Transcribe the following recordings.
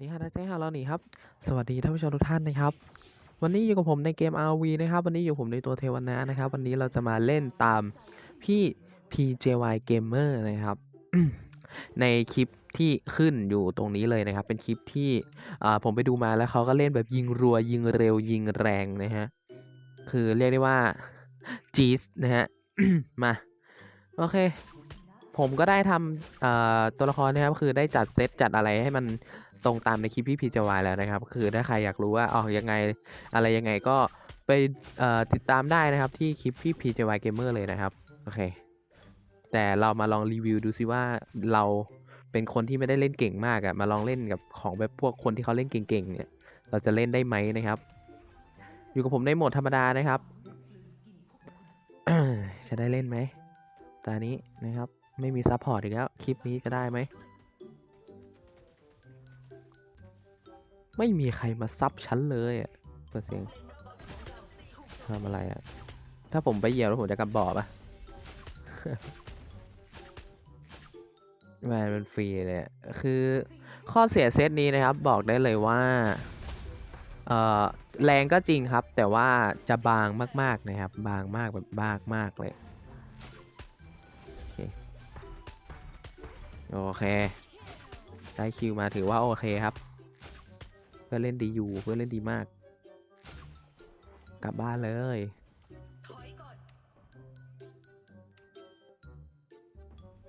นี่ฮะนะเจ๊ฮาเราหนีครับ สวัสดีท่านผู้ชมทุกท่านนะครับ วันนี้อยู่กับผมในเกม RV นะครับ วันนี้อยู่ผมในตัวเทวนานะครับ วันนี้เราจะมาเล่นตามพี่ PJY Gamer นะครับ ในคลิปที่ขึ้นอยู่ตรงนี้เลยนะครับ เป็นคลิปที่ผมไปดูมาแล้วเขาก็เล่นแบบยิงรัว ยิงเร็ว ยิงแรงนะฮะ คือเรียกได้ว่าจีสนะฮะ มา โอเคผมก็ได้ทำตัวละครนะครับคือได้จัดเซตจัดอะไรให้มัน ตรงตามในคลิปพี่พีจวายแล้วนะครับ คือถ้าใครอยากรู้ว่าออกยังไงอะไรยังไงก็ไปติดตามได้นะครับที่คลิปพี่พีจวายเกมเมอร์เลยนะครับโอเค แต่เรามาลองรีวิวดูซิว่าเราเป็นคนที่ไม่ได้เล่นเก่งมากอะมาลองเล่นกับของแบบพวกคนที่เขาเล่นเก่งๆเนี่ย เราจะเล่นได้ไหมนะครับ อยู่กับผมในโหมดธรรมดานะครับจะได้เล่นไหมตานี้นะครับ ไม่มีซัพพอร์ตอีกแล้ว คลิปนี้จะได้ไหม ไม่มีใครมาซับฉันเลยอะเปิดเสียงทำอะไรอะ ถ้าผมไปเหยียบแล้วผมจะกลับบ่อปะแมนเป็นฟรีเลยคือข้อเสียเซตนี้นะครับ บอกได้เลยว่าแรงก็จริงครับ แต่ว่าจะบางมากๆนะครับ บางมากแบบบางมากเลย โอเค ได้คิวมาถือว่าโอเคครับ พื่อนเล่นดีอยู่เพื่อนเล่นดีมาก กลับบ้านเลย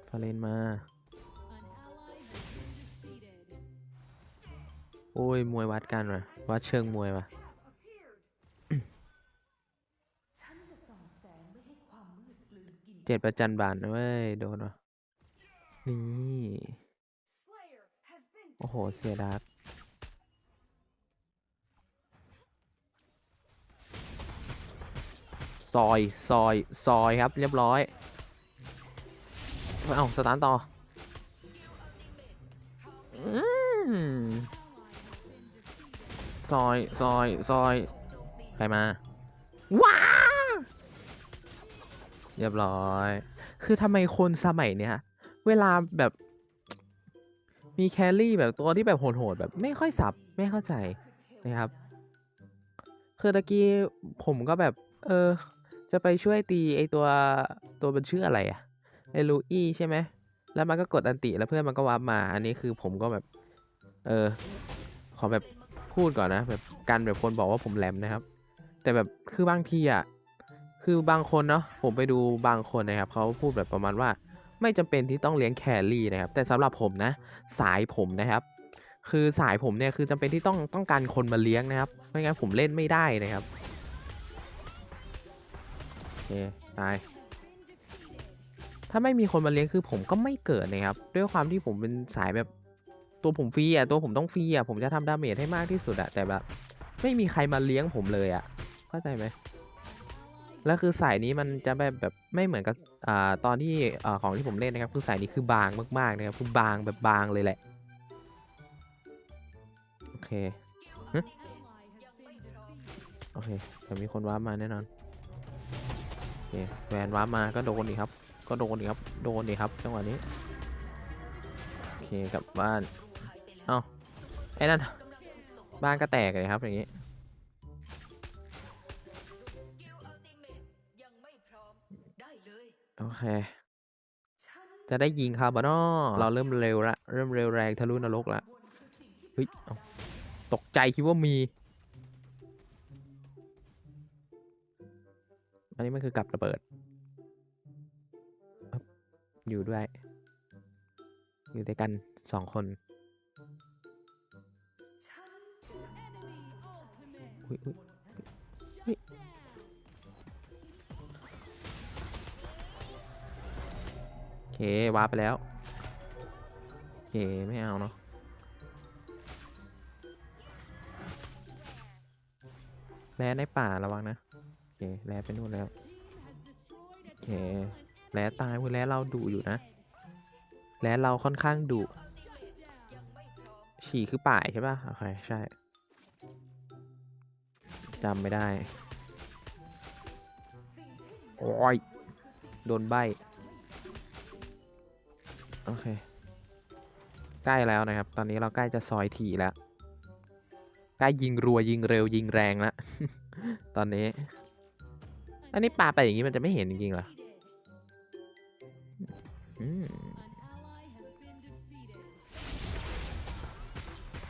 ฟาเลนมา โอ้ย มวยวัดกันว่ะ วัดเชิงมวยว่ะเจ็ดประจันบานเว้ย โดนว่ะ นี่ โอ้โห เสียดาร์ ซอยซอยซอยครับเรียบร้อยเอาสตาร์ต่อซอยซอยซอยใครมาว้าเรียบร้อย คือทำไมคนสมัยเนี้ย เวลาแบบมีแครี่แบบตัวที่แบบโหดๆแบบไม่ค่อยสับไม่เข้าใจนะครับ คือตะกี้ผมก็แบบ เออ จะไปช่วยตีไอตัวตัวมันชื่ออะไรอะไอลูอี้ใช่ไหมแล้วมันก็กดอันติแล้วเพื่อนมันก็วาร์ปมา อันนี้คือผมก็แบบ เออ ขอแบบพูดก่อนนะ แบบกันแบบคนบอกว่าผมแหลมนะครับ แต่แบบคือบางทีอะคือบางคนเนาะผมไปดูบางคนนะครับเขาพูดแบบประมาณว่า ไม่จำเป็นที่ต้องเลี้ยงแครี่นะครับ แต่สำหรับผมนะ สายผมนะครับ คือสายผมเนี่ยคือจำเป็นที่ต้องต้องการคนมาเลี้ยงนะครับไม่งั้นผมเล่นไม่ได้นะครับ เคตาย ถ้าไม่มีคนมาเลี้ยงคือผมก็ไม่เกิดนะครับ ด้วยความที่ผมเป็นสายแบบตัวผมฟรีอะตัวผมต้องฟรีอะผมจะทำดาเมจให้มากที่สุดอะแต่แบบไม่มีใครมาเลี้ยงผมเลยอะเข้าใจไหมแล้วคือสายนี้มันจะแบบแบบไม่เหมือนกับอ่าตอนที่อ่าของที่ผมเล่นนะครับ คือสายนี้คือบางมากๆนะครับคือบางแบบบางเลยแหละโอเคโอเคแต่มีคนว้าร์ปมาแน่นอน แวนว้ามาก็โดนอีครับ ก็โดนอีครับ โดนอีครับ จังหวะนี้ โอเคกลับบ้าน เอ้า ไอ้นั่น บ้านก็แตกเลยครับอย่างนี้ โอเค จะได้ยิงคาร์บอนอเราเริ่มเร็วละ เริ่มเร็วแรงทะลุนรกละ เฮ้ย ตกใจคิดว่ามี อันนี้มันคือกับระเบิด อยู่ด้วย อยู่ด้วยกันสองคนอุ๊ยอุ๊ยอุ๊ยโอเควาร์ปไปแล้ว โอเค ไม่เอาเนาะแร่ในป่าระวังนะ เคแร่ไปนู่นแล้วโอเคแร่ตายคือแร่เราดุอยู่นะแร่เราค่อนข้างดุฉี่คือป่ายใช่ป่ะโอเคใช่จำไม่ได้โอ้ยโดนใบโอเค ใกล้แล้วนะครับ ตอนนี้เราใกล้จะซอยถี่แล้ว ใกล้ยิงรัวยิงเร็วยิงแรงแล้ว ตอนนี้ อันนี้ปาไปอย่างนี้มันจะไม่เห็นจริงๆเหรออืม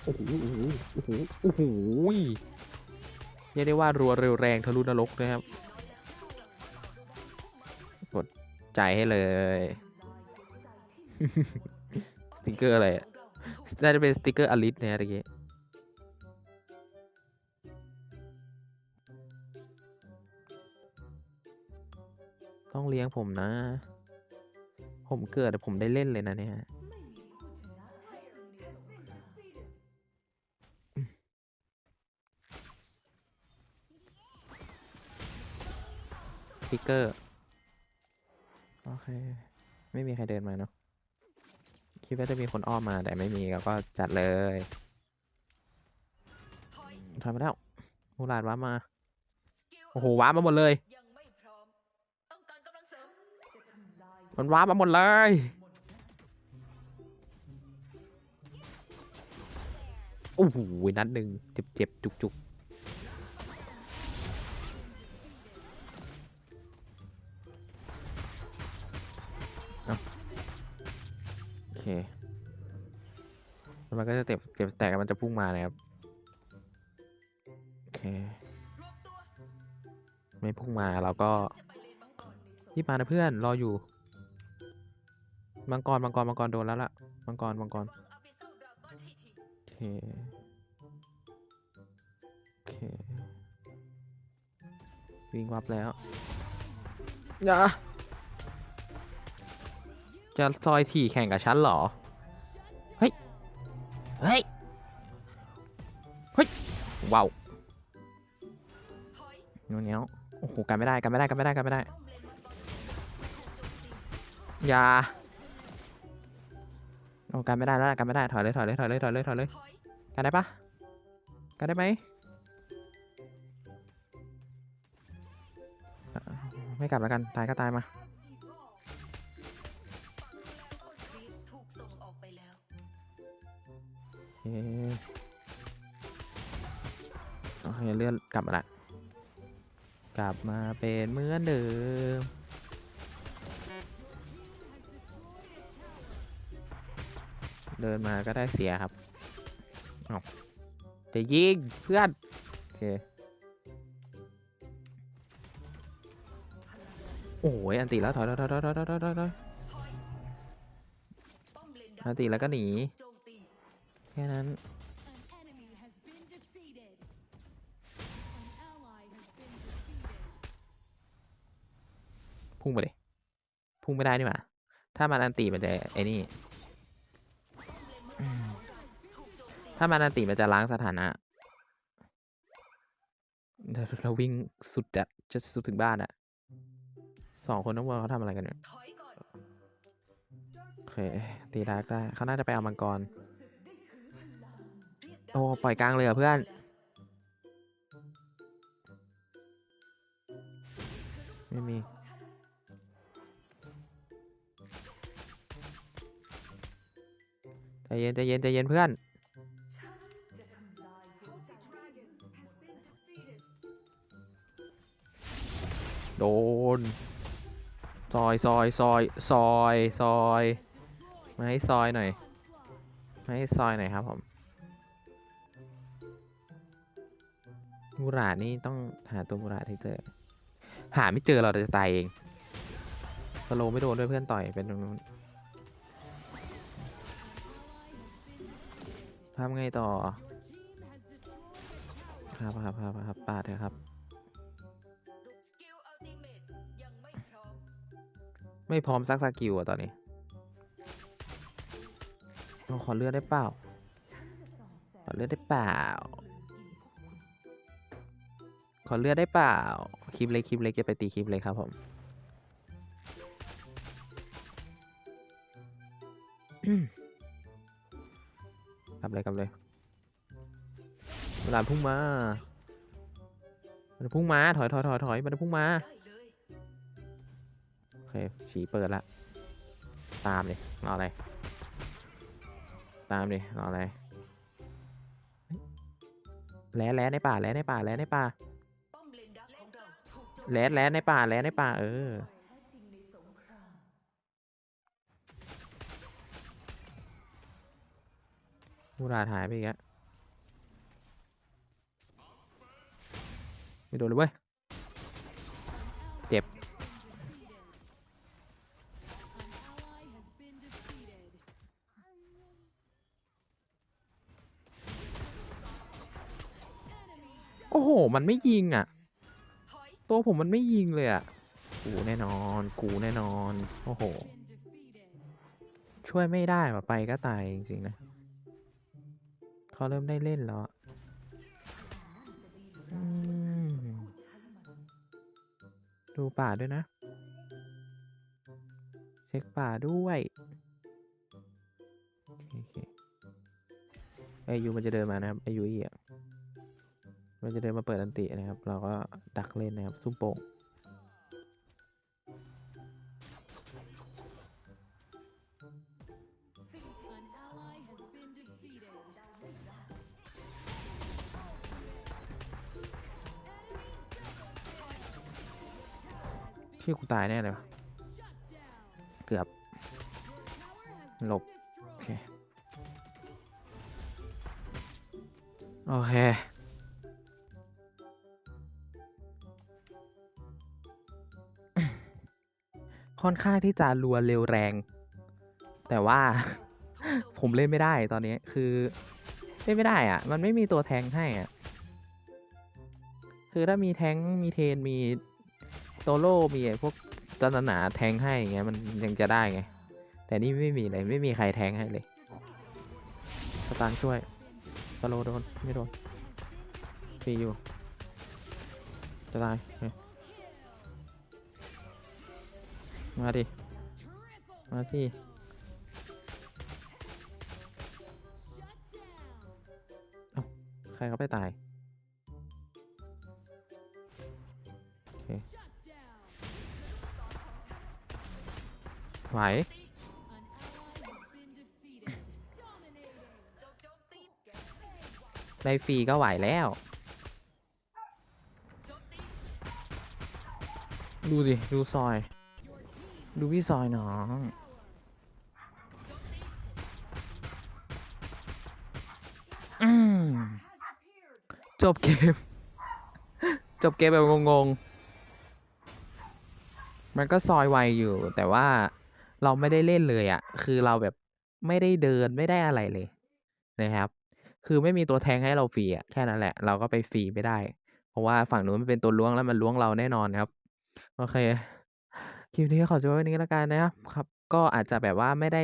โอ้โหโอ้โหโอ้โหเรียกได้ว่ารัวเร็วแรงทะลุนรกนะครับ กดใจให้เลย สติกเกอร์อะไรอะน่าจะเป็นสติกเกอร์อลิสนะฮะตะกี้ ต้องเลี้ยงผมนะ ผมเกิดแต่ผมได้เล่นเลยนะเนี่ยสติกเกอร์ โอเค ไม่มีใครเดินมาเนาะ คิดว่าจะมีคนอ้อมมาแต่ไม่มีก็จัดเลยทำไปแล้วมูลาดว้ามา โอ้โหว้ามาหมดเลย ยังไม่พร้อม ต้องการกำลังเสริม มันว้ามาหมดเลย โอ้โห นัดหนึ่งเจ็บเจ็บจุกจุกโอเค มันก็จะเจ็บเจ็บแตกมันจะพุ่งมานะครับ โอเค ไม่พุ่งมาเราก็รีบมานะเพื่อน รออยู่ มังกรมังกรมังกรโดนแล้วล่ะมังกรมังกรโอเคโอเควิ่งวับแล้วอย่าจะซอยถี่แข่งกับฉันเหรอ เฮ้ย เฮ้ย เฮ้ย ว้าวถอยเงี้ยวเงี้ยวโอ้โหกันไม่ได้กันไม่ได้กันไม่ได้กันไม่ได้ อย่า โอ้กันไม่ได้แล้วกันไม่ได้ถอยเลยถอยเลยถอยเลยถอยเลยถอยเลยกันได้ปะกันได้ไหมไม่กลับแล้วกันตายก็ตายมาครีปถูกส่งออกไปแล้วโอเคโอเคเลื่อนกลับมาละกลับมาเป็นเหมือนเดิม เดินมาก็ได้เสียครับออกจะยิงเพื่อนโอเคโอ้ยอันตีแล้วถอยถอยถอยถอยถอยถอยอันตีแล้วก็หนีแค่นั้นพุ่งไปเลยพุ่งไม่ได้นี่หว่าถ้ามันอันตีมันจะไอ้นี่ ถ้ามันอันติมันจะล้างสถานะเราวิ่งสุดจะจะสุดถึงบ้านอะสองคนนักวัวเขาทำอะไรกันเนี่ยถอยก่อนโอเคตีดาร์กได้เขาน่าจะไปเอามังกร โอ้ ปล่อยกลางเลยเหรอเพื่อนไม่มีใจเย็นใจเย็นใจเย็นเพื่อน โดน ซอยซอยซอยซอยซอยมาให้ซอยหน่อยมาให้ซอยหน่อยครับผมมูราดนี่ต้องหาตัวมูราดให้เจอ หาไม่เจอเราจะตายเองสโลไม่โดนด้วยเพื่อนต่อยเป็นตรงนู้นทำไงต่อครับครับครับครับปาดเถอะครับ ไม่พร้อมซักสกิลอะตอนนี้เราขอเลือดได้เปล่า ขอเลือดได้เปล่า ขอเลือดได้เปล่า คลิปเล็กคลิปเล็กจะไปตีคลิปเล็กครับผมกลับเลยกลับเลยเวลาพุ่งมา มันพุ่งมา ถอยถอยถอยถอยมันพุ่งมา เคฉีเปิดละ ตามเลยเอาอะไร ตามดิรออะไรแล้แล้ในป่าแล้ในป่าแล้ในป่าป้อมเลนดักของเราถูกโจมแล้แล้ในป่าแล้ในป่า เออ มูราหายไปอีกแล้วไม่โดนเลยเว้ย เจ็บ มันไม่ยิงอะถอยตัวผมมันไม่ยิงเลยอะ กูแน่นอน กูแน่นอน โอ้โห Been defeated. ช่วยไม่ได้ว่ะไปก็ตายจริงๆนะเขาเริ่มได้เล่นแล้วอะอืมดูป่าด้วยนะ เช็คป่าด้วยโอเคโอเคไอยูมันจะเดินมานะครับไอยูอีอะ มันจะเดินมาเปิดอันตินะครับ เราก็ดักเล่นนะครับซุ่มโป่งชื่อกูตายแน่เลยวะเกือบ หลบ โอเค โอเค ค่อนข้างที่จะรัวเร็วแรง แต่ว่า ผมเล่นไม่ได้ตอนนี้คือเล่นไม่ได้อะมันไม่มีตัวแทงให้อะคือถ้ามีแทงมีเทนมีโซโล่มีพวกตันหนาแทงให้อย่างเงี้ยมันยังจะได้ไง แต่นี่ไม่มีเลยไม่มีใครแทงให้เลยสตางค์ช่วยสโลโดนไม่โดนฟรีอยู่จะตาย มาดิ มาสิเใครเขาไปตายไหวได้ฟรีก็ไหวแล้ว ดูดิ ดูซอย ดูพี่ซอยน้องอืมจบเกม จบเกมแบบงงๆ มันก็ซอยไวอยู่ แต่ว่าเราไม่ได้เล่นเลยอะ่ะ คือเราแบบไม่ได้เดินไม่ได้อะไรเลยนะครับ คือไม่มีตัวแทงให้เราฟรีอะ่ะแค่นั้นแหละ เราก็ไปฟรีไม่ได้ เพราะว่าฝั่งนู้นมันเป็นตัวล้วงแล้วมันล้วงเราแน่นอนครับ โอเค คลิปนี้ขอจบไว้วันนี้แล้วกันนะครับครับ ก็อาจจะแบบว่าไม่ได้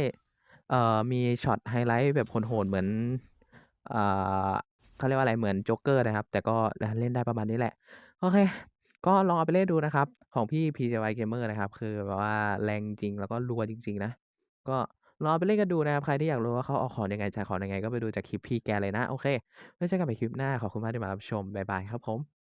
เอ่อมีช็อตไฮไลท์แบบโหดๆเหมือนเอ่อเขาเรียกว่าอะไรเหมือนโจ๊กเกอร์นะครับ แต่ก็เล่นได้ประมาณนี้แหละ โอเค ก็ลองเอาไปเล่นดูนะครับ ของพี่ PJY Gamer นะครับ คือแบบว่าแรงจริงแล้วก็รัวจริง ๆ นะ ก็ลองไปเล่นกันดูนะครับ ใครที่อยากรู้ว่าเขาเอาของยังไงจ่ายของยังไง ก็ไปดูจากคลิปพี่แกเลยนะ โอเค ไว้เจอกันใหม่คลิปหน้า ขอบคุณมากที่มารับชม บ๊ายบายครับผม